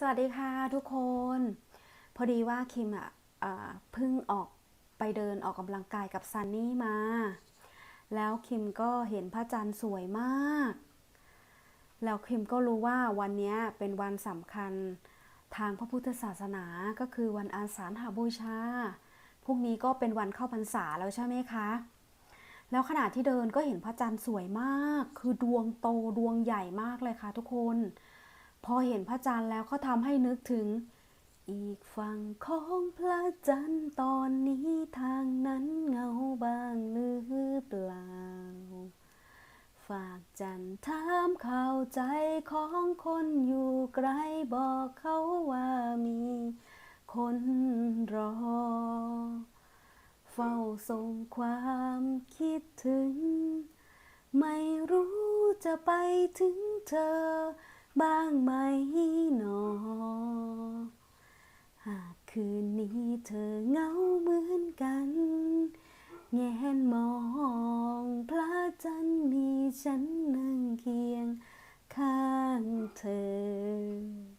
สวัสดีค่ะทุกคน พอดีว่าคิมอะอ่าเพิ่งออกไปเดินออกกำลังกายกับซันนี่มา แล้วคิมก็เห็นพระจันทร์สวยมาก แล้วคิมก็รู้ว่าวันนี้เป็นวันสำคัญทางพระพุทธศาสนาก็คือวันอาสาฬหาบูชาพรุ่งนี้ก็เป็นวันเข้าพรรษาแล้วใช่ไหมคะ แล้วขณะที่เดินก็เห็นพระจันทร์สวยมาก คือดวงโตดวงใหญ่มากเลยค่ะทุกคน พอเห็นพระจันทร์แล้วก็ทำให้นึกถึง อีกฝั่งของพระจันทร์ตอนนี้ทางนั้นเงาบางหรือเปล่า ฝากจันทร์ถามข้าวใจของคนอยู่ไกลบอกเขาว่ามีคนรอ เฝ้าส่งความคิดถึง ไม่รู้จะไปถึงเธอ บ้างไหมหนอ หากคืนนี้เธอเหงาเหมือนกัน แงนมองพระจันทร์มีฉันนั่งเคียงข้างเธอ